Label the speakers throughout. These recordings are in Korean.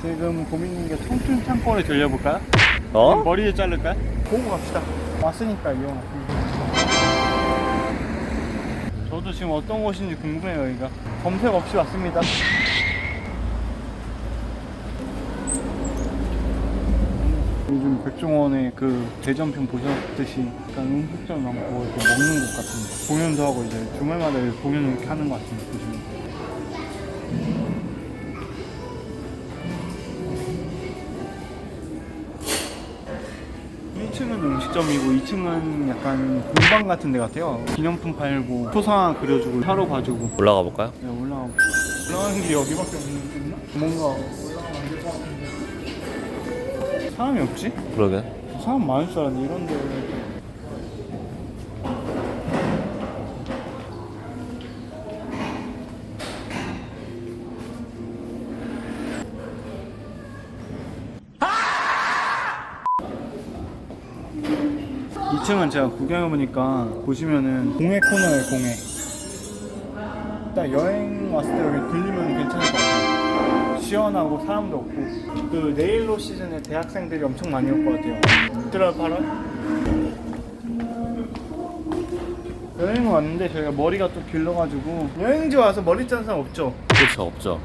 Speaker 1: 지금 고민 중인 게 청춘 창고를 들려볼까요?
Speaker 2: 어?
Speaker 1: 머리를 자를까요? 보고 갑시다. 왔으니까 이용. 저도 지금 어떤 곳인지 궁금해요, 여기가. 검색 없이 왔습니다. 요즘 백종원의 그 대전편 보셨듯이 약간 음식점 많고 이렇게 먹는 곳 같은 데 공연도 하고 이제 주말마다 공연을 이렇게 하는 것 같은데 보시면 1층은 음식점이고 2층은 약간 공방 같은 데 같아요 기념품 팔고 초상 그려주고 타로 봐주고
Speaker 2: 올라가 볼까요?
Speaker 1: 네, 올라가. 올라가는 게 여기밖에 없는 데? 뭔가 올라가면 안 될 것 같은데 사람이 없지?
Speaker 2: 그러게.
Speaker 1: 사람 많을 줄 알았는데 이런 데 이층은 제가 구경해보니까 보시면은 공예 코너에 공예 딱 여행 왔을 때 여기 들리면 괜찮을 것 같아요 시원하고 사람도 없고 그 네일로 시즌에 대학생들이 엄청 많이 올 것 같아요 7월 8월 여행 왔는데 저희가 머리가 또 길러가지고 여행지 와서 머리 자른 사람 없죠?
Speaker 2: 그렇죠, 없죠.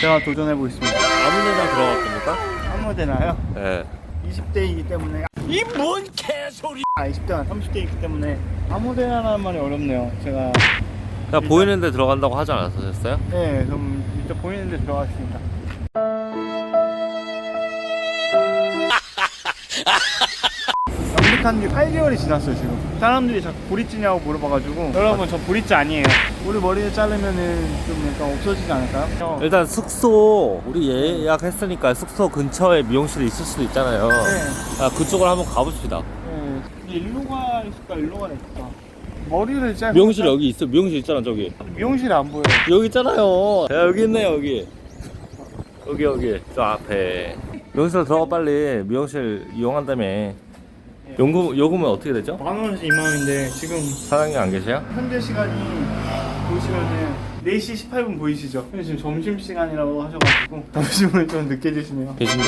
Speaker 1: 제가 도전해 보겠습니다
Speaker 2: 아무 데나 들어갔습니까?
Speaker 1: 아무 데나요?
Speaker 2: 네.
Speaker 1: 20대이기 때문에 이 뭔 개소리. 아 20대나 30대이기 때문에 아무 데나라는 말이 어렵네요. 제가
Speaker 2: 그냥 보이는 데 들어간다고 하지 않았었어요?
Speaker 1: 네 그럼 일단 보이는 데 들어가겠습니다 지 8개월이 지났어요 지금 사람들이 자꾸 브릿지냐고 물어봐가지고 여러분 저 브릿지 아니에요 우리 머리를 자르면은 좀 약간 없어지지 않을까요?
Speaker 2: 일단 숙소 우리 예약했으니까 숙소 근처에 미용실이 있을 수도 있잖아요.
Speaker 1: 네.
Speaker 2: 아, 그쪽으로 한번 가봅시다.
Speaker 1: 네. 일로 가 있을까 일로 가 있을까 머리를 잘
Speaker 2: 미용실 여기 있어. 미용실 있잖아 저기.
Speaker 1: 미용실이 안 보여요
Speaker 2: 여기 있잖아요. 야, 여기 있네 여기. 여기 여기 저 앞에. 미용실 들어가 빨리. 미용실 이용한다며. 요금 요금은 어떻게 되죠?
Speaker 1: 만 원에서 2만 원인데 지금
Speaker 2: 사장님 안 계세요?
Speaker 1: 현재 시간이 보시면은 4시 18분 보이시죠? 근데 지금 점심 시간이라고 하셔가지고 점심을 좀 늦게 드시네요
Speaker 2: 계신데?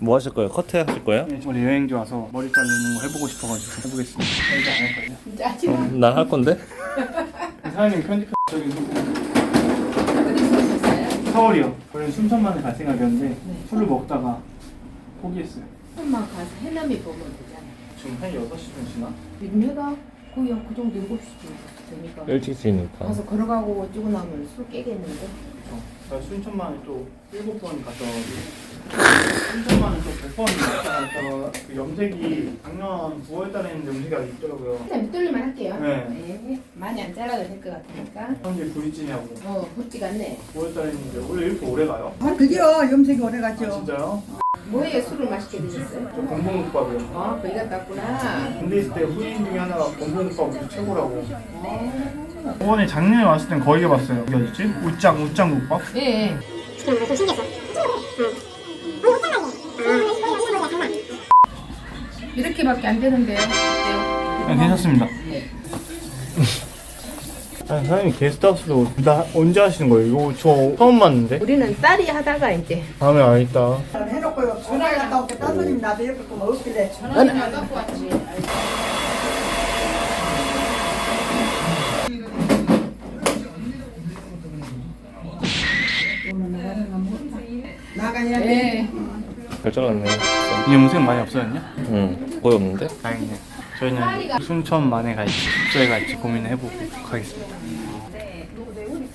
Speaker 2: 뭐 하실 거예요? 커트 하실 거예요?
Speaker 1: 네, 우리 여행 지 와서 머리 자르는 거 해보고 싶어가지고 해보겠습니다 이제 안 할 거예요
Speaker 3: 짜증
Speaker 2: 난할 건데.
Speaker 1: 사장님 편집 저기
Speaker 3: 어디서 오셨어요?
Speaker 1: 서울이요 원래 순천만에 갈 생각이었는데 술을 먹다가 포기했어요
Speaker 3: 한번 가서 해남이 보면 되잖아요.
Speaker 1: 지금 한 6시쯤 지나?
Speaker 3: 민해가 거의 그 정도 7시쯤 되니까
Speaker 2: 일찍 지니까.
Speaker 3: 가서 걸어가고 어쩌고 나면 술 깨겠는데?
Speaker 1: 저 순천만에 또 7번 갔다 와가지고 순천만에 또 100번 갔다 갔다가 그 염색이 작년 9월 달에 했는데 염색이 아직 있더라고요
Speaker 3: 일단 밑돌리만 할게요.
Speaker 1: 네.
Speaker 3: 많이 안 잘라도 될 것 같으니까.
Speaker 1: 현재 브릿지냐고
Speaker 3: 어, 붓지가 않네.
Speaker 1: 9월 달에 했는데 원래 이렇게 오래 가요?
Speaker 4: 아, 그게요. 염색이 오래
Speaker 1: 아
Speaker 4: 가죠.
Speaker 1: 진짜요?
Speaker 3: 뭐에 술을 맛있게 드셨어요?
Speaker 1: 저 건봉국밥이요
Speaker 3: 아, 거기 갔다 왔구나.
Speaker 1: 군대 있을 때 후임 중에 하나가 건봉국밥이 최고라고 저번에 작년에 왔을 땐 거기 가봤어요 어디 어디지? 웃장 웃장국밥?
Speaker 3: 예. 이렇게밖에 안 되는데요. 어때요?
Speaker 1: 네, 괜찮습니다 아니, 사장님 게스트하우스도 나 언제 하시는 거예요? 이거 저 처음 봤는데
Speaker 3: 우리는 딸이 하다가 이제
Speaker 1: 다음에 알겠다
Speaker 4: 해놓고 전화 갔다 올게 딴 손님 나도 이렇게 뭐 없길래
Speaker 3: 전화를 갖고 왔지.
Speaker 4: 나가야 돼.
Speaker 3: 예.
Speaker 2: 잘 잘랐네.
Speaker 1: 이 염색 많이 없어졌냐?
Speaker 2: 응. 거의 없는데?
Speaker 1: 다행이네 저희는 순천 만에 갈지 숙소에 갈지 고민을 해보고 가겠습니다